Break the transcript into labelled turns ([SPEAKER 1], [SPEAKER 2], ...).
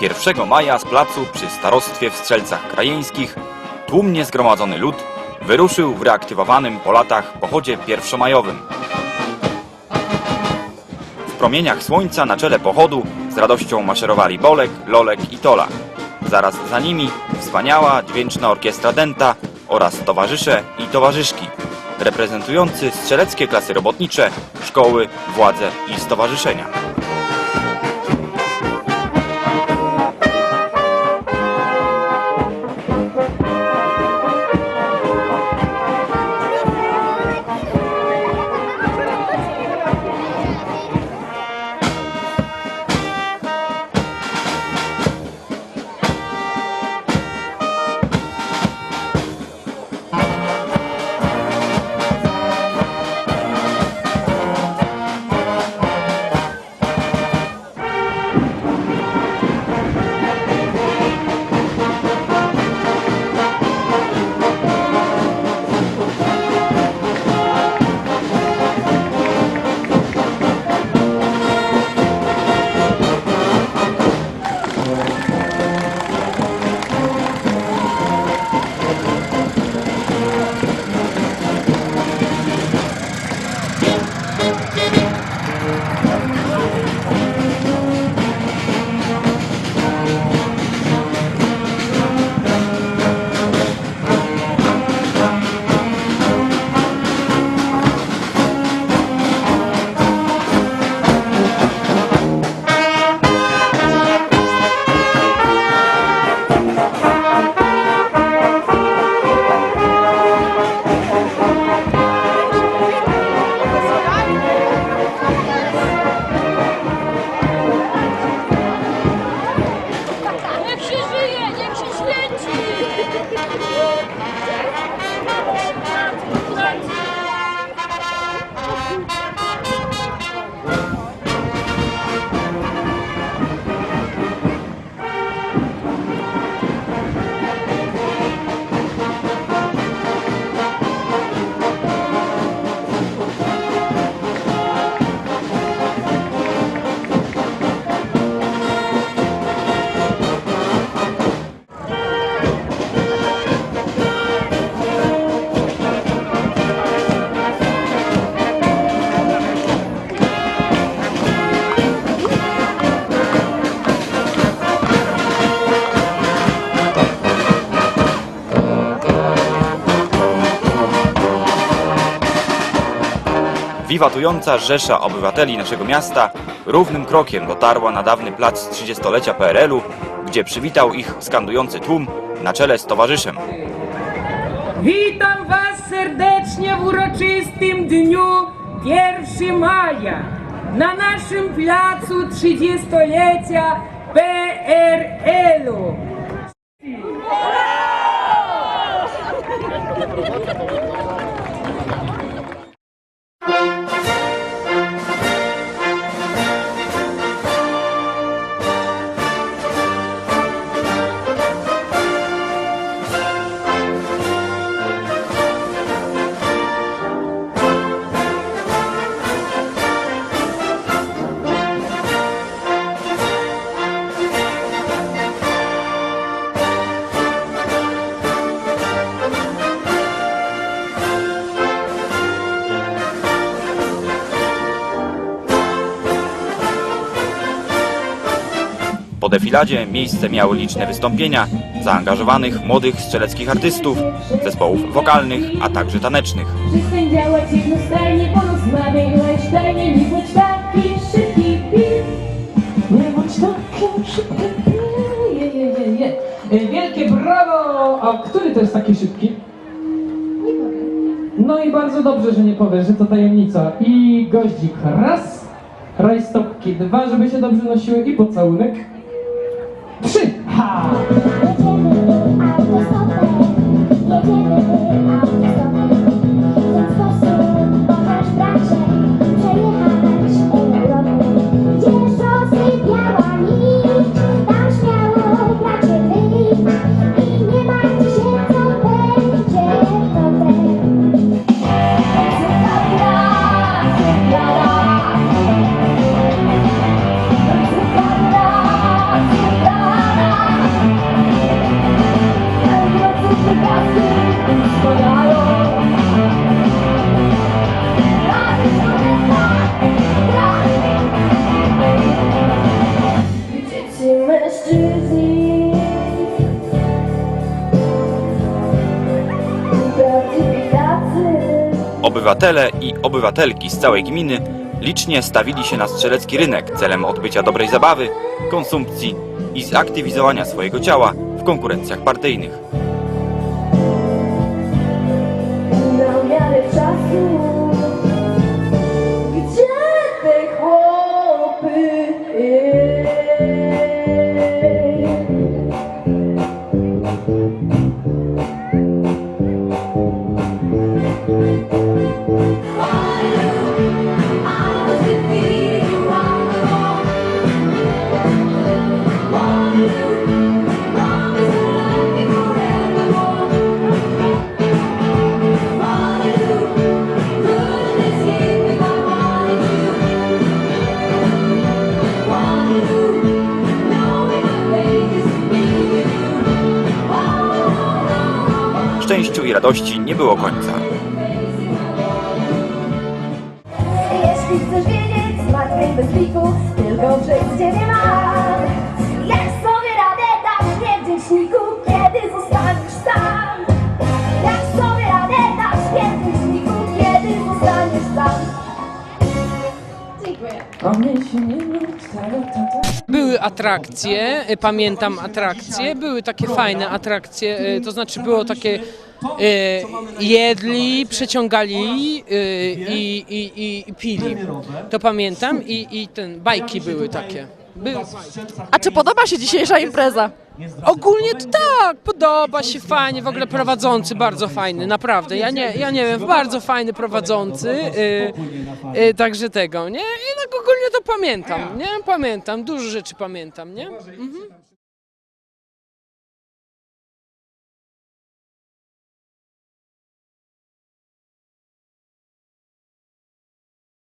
[SPEAKER 1] 1 maja z placu przy starostwie w Strzelcach Krajeńskich tłumnie zgromadzony lud wyruszył w reaktywowanym po latach pochodzie pierwszomajowym. W promieniach słońca na czele pochodu z radością maszerowali Bolek, Lolek i Tola. Zaraz za nimi wspaniała, dźwięczna orkiestra Denta oraz towarzysze i towarzyszki, reprezentujący strzeleckie klasy robotnicze, szkoły, władze i stowarzyszenia. Wiwatująca rzesza obywateli naszego miasta równym krokiem dotarła na dawny plac 30-lecia PRL-u, gdzie przywitał ich skandujący tłum na czele z towarzyszem.
[SPEAKER 2] Witam Was serdecznie w uroczystym dniu 1 maja na naszym placu 30-lecia PRL-u.
[SPEAKER 1] Defiladzie miejsce miały liczne wystąpienia zaangażowanych młodych strzeleckich artystów, zespołów wokalnych, a także tanecznych.
[SPEAKER 3] Przestań działać jednostajnie, nie bądź taki szybki. Nie bądź taki szybki. Je, je, je, je.
[SPEAKER 2] Wielkie brawo! A który to jest taki szybki?
[SPEAKER 3] Nie powiem.
[SPEAKER 2] No i bardzo dobrze, że nie powiesz, że to tajemnica. I goździk raz, rajstopki dwa, żeby się dobrze nosiły i pocałunek.
[SPEAKER 3] 是好。
[SPEAKER 1] Obywatele i obywatelki z całej gminy licznie stawili się na strzelecki rynek celem odbycia dobrej zabawy, konsumpcji i zaktywizowania swojego ciała w konkurencjach partyjnych. I radości nie było końca.
[SPEAKER 3] Jeśli chcesz wiedzieć, zmartwień bez liku, tylko przez ciebie mam. Jak sobie radę dasz, niewdzięczniku, kiedy zostaniesz sam? Jak sobie radę dasz, niewdzięczniku, kiedy zostaniesz sam? Dziękuję.
[SPEAKER 4] A mnie się nie martw, ta.
[SPEAKER 2] Były atrakcje, y, pamiętam atrakcje, były takie fajne atrakcje, y, to znaczy było takie jedli, przeciągali y, i, i, i, i pili. To pamiętam i, i ten, bajki były takie. By,
[SPEAKER 5] A czy podoba się dzisiejsza impreza?
[SPEAKER 2] ogólnie to tak, podoba się fajnie, w ogóle prowadzący bardzo fajny, naprawdę. Ja nie, ja nie wiem, bardzo fajny prowadzący, y, y, także tego, nie? I tak ogólnie to pamiętam, nie? Pamiętam, dużo rzeczy pamiętam, nie? Mhm.